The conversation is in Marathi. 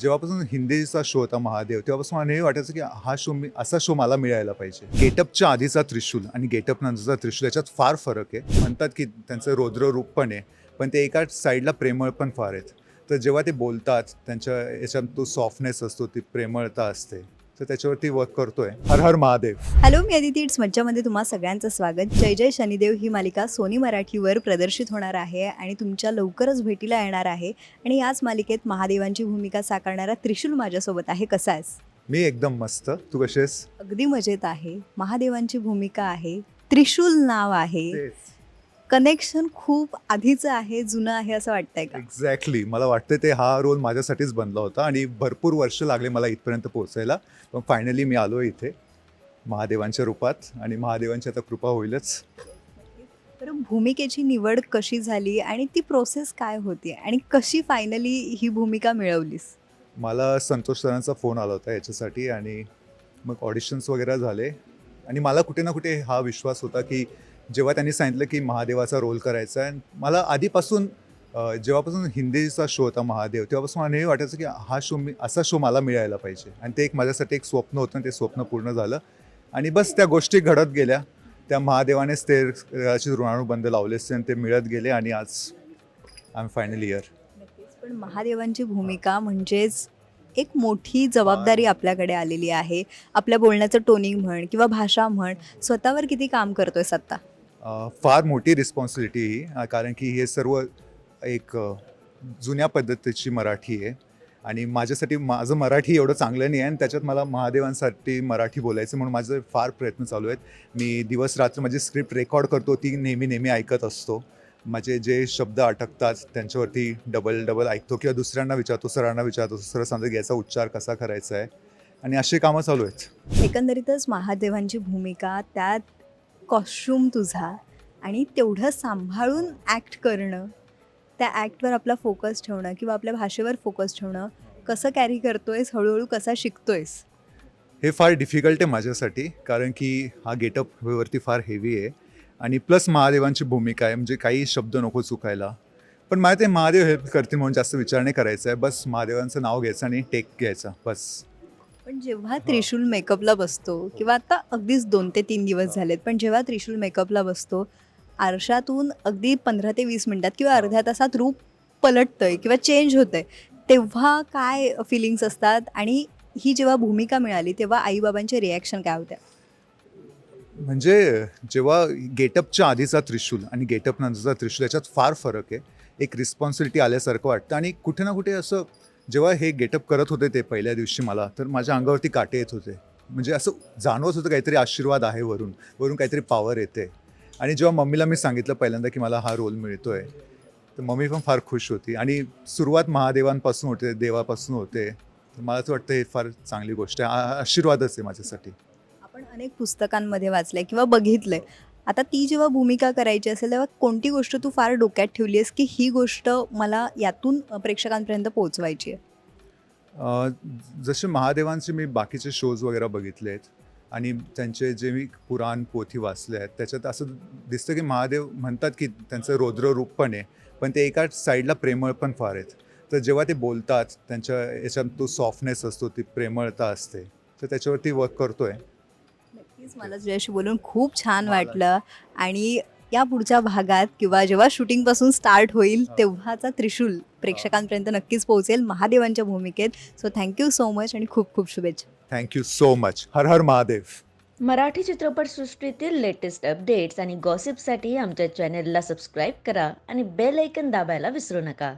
जेव्हापासून हिंदीचा शो होता महादेव तेव्हापासून मला नेहमी वाटायचं की हा शो मी असा शो मला मिळायला पाहिजे. गेटअपच्या आधीचा त्रिशूल आणि गेटअप नंतरचा त्रिशूल याच्यात फार फरक आहे. म्हणतात की त्यांचं रौद्र रूप पण आहे पण ते एका साईडला प्रेमळ पण फार आहेत. तर जेव्हा ते बोलतात त्यांच्या याच्यात तो सॉफ्टनेस असतो ती प्रेमळता असते. तर त्याच्यावरती वर्क करतोय. हर हर महादेव. हॅलो मी अदिती इट्स मज्जामध्ये तुम्हा सगळ्यांचं स्वागत. जय जय शनिदेव ही मालिका सोनी मराठीवर प्रदर्शित होणार आहे आणि तुमच्या लवकरच भेटीला येणार आहे. आणि याच मालिकेत महादेवांची भूमिका साकारणारा त्रिशूल माझ्यासोबत आहे. कसा आहेस? मी एकदम मस्त. तू कशी आहेस? अगदी मजेत आहे. महादेवांची भूमिका आहे. त्रिशूल नाव आहे. कनेक्शन खूप आधीचं आहे जुनं आहे असं वाटतंय का? एक्झॅक्टली मला वाटतं ते हा रोल माझ्यासाठीच बनला होता आणि भरपूर वर्ष लागले मला इथपर्यंत पोहोचायला. पण फायनली मी आलो इथे महादेवांच्या रूपात आणि महादेवांची आता कृपा होईलच. तर भूमिकेची निवड कशी झाली आणि ती प्रोसेस काय होती आणि कशी फायनली ही भूमिका मिळवलीस? मला संतोष सरांचा फोन आला होता याच्यासाठी आणि मग ऑडिशन्स वगैरे झाले. आणि मला कुठे ना कुठे हा विश्वास होता की जेव्हा त्यांनी सांगितलं की महादेवाचा रोल करायचा आहे मला आधीपासून जेव्हापासून हिंदीचा शो होता महादेव तेव्हापासून मला नेहमी वाटायचं की हा शो मी असा शो मला मिळायला पाहिजे. आणि ते एक माझ्यासाठी एक स्वप्न होतं ते स्वप्न पूर्ण झालं. आणि बस त्या गोष्टी घडत गेल्या. त्या महादेवानेच ते कदाचित ऋणानुबंध लावले असते आणि ते मिळत गेले आणि आज आय एम फायनली इयर पण महादेवांची भूमिका म्हणजेच एक मोठी जबाबदारी आपल्याकडे आलेली आहे. आपल्या बोलण्याचं टोनिंग म्हण किंवा भाषा म्हण स्वतःवर किती काम करतोय सत्ता? फार मोठी रिस्पॉन्सिबिलिटी ही कारण की हे सर्व एक जुन्या पद्धतीची मराठी आहे. आणि माझ्यासाठी माझं मराठी एवढं चांगलं नाही आहे आणि त्याच्यात मला महादेवांसाठी मराठी बोलायचं म्हणून माझे फार प्रयत्न चालू आहेत. मी दिवस रात्र माझी स्क्रिप्ट रेकॉर्ड करतो ती नेहमी नेहमी ऐकत असतो. माझे जे शब्द अटकतात त्यांच्यावरती डबल डबल ऐकतो किंवा दुसऱ्यांना विचारतो सरांना विचारतो सर सांगतो याचा उच्चार कसा करायचा आहे? आणि अशी कामं चालू आहेत. एकंदरीतच महादेवांची भूमिका त्यात कॉस्ट्यूम तुझा आणि तेवढं सांभाळून ॲक्ट करणं. त्या ॲक्टवर आपला फोकस ठेवणं किंवा आपल्या भाषेवर फोकस ठेवणं. कसं कॅरी करतोयस हळूहळू कसा शिकतोयस? हे फार डिफिकल्ट आहे माझ्यासाठी कारण की हा गेटअप वरती फार हेवी आहे. आणि प्लस महादेवांची भूमिका आहे म्हणजे काही शब्द नको चुकायला. पण मला ते महादेव हेल्प करतील म्हणून जास्त विचार नाही करायचा आहे. बस महादेवांचं नाव घ्यायचं आणि टेक घ्यायचा बस. पण जेव्हा त्रिशूल मेकअपला बसतो किंवा आता अगदीच दोन ते तीन दिवस झालेत पण जेव्हा त्रिशूल मेकअपला बसतो आरशातून अगदी पंधरा ते वीस मिनिटात किंवा अर्ध्या तासात रूप पलटतंय किंवा चेंज होतंय तेव्हा काय फिलिंग्स असतात? आणि ही जेव्हा भूमिका मिळाली तेव्हा आईबाबांचे रिॲक्शन काय होत्या? म्हणजे जेव्हा गेटअपच्या आधीचा त्रिशूल आणि गेटअप नंतरचा त्रिशूल याच्यात फार फरक आहे. एक रिस्पॉन्सिबिलिटी आल्यासारखं वाटतं आणि कुठे ना कुठे असं जेव्हा हे गेटअप करत होते ते पहिल्या दिवशी मला तर माझ्या अंगावरती काटे येत होते. म्हणजे असं जाणवत होतं काहीतरी आशीर्वाद आहे वरून वरून काहीतरी पॉवर येते. आणि जेव्हा मम्मीला मी सांगितलं पहिल्यांदा की मला हा रोल मिळतो आहे तर मम्मी पण फार खुश होती. आणि सुरुवात महादेवांपासून होते देवापासून होते. तर मला असं वाटतं हे फार चांगली गोष्ट आहे. आशीर्वादच आहे माझ्यासाठी. आपण अनेक पुस्तकांमध्ये वाचलंय किंवा बघितलंय. आता ती जेव्हा भूमिका करायची असेल तेव्हा कोणती गोष्ट तू फार डोक्यात ठेवली आहेस की ही गोष्ट मला यातून प्रेक्षकांपर्यंत पोहोचवायची आहे? जसे महादेवांचे मी बाकीचे शोज वगैरे बघितले आहेत आणि त्यांचे जे मी पुराण पोथी वाचले आहेत त्याच्यात असं दिसतं की महादेव म्हणतात की त्यांचं रौद्र रूप पण आहे पण ते एका साईडला प्रेमळ पण फार आहेत. तर जेव्हा ते बोलतात त्यांच्या याच्यात तो सॉफ्टनेस असतो ती प्रेमळता असते तर त्याच्यावरती वर्क करतो आहे नक्कीच मला तुझ्याशी बोलून खूप छान वाटलं. आणि या पुढच्या भागात किंवा जेव्हा शूटिंगपासून स्टार्ट होईल तेव्हाचा त्रिशूल प्रेक्षकांपर्यंत नक्कीच पोहोचेल महादेवांच्या भूमिकेत. सो थँक्यू सो मच आणि खूप खूप शुभेच्छा. थँक्यू सो मच हर हर महादेव. मराठी चित्रपटसृष्टीतील लेटेस्ट अपडेट्स आणि गॉसिपसाठी आमच्या चॅनेलला सबस्क्राईब करा आणि बेल ऐकन दाबायला विसरू नका.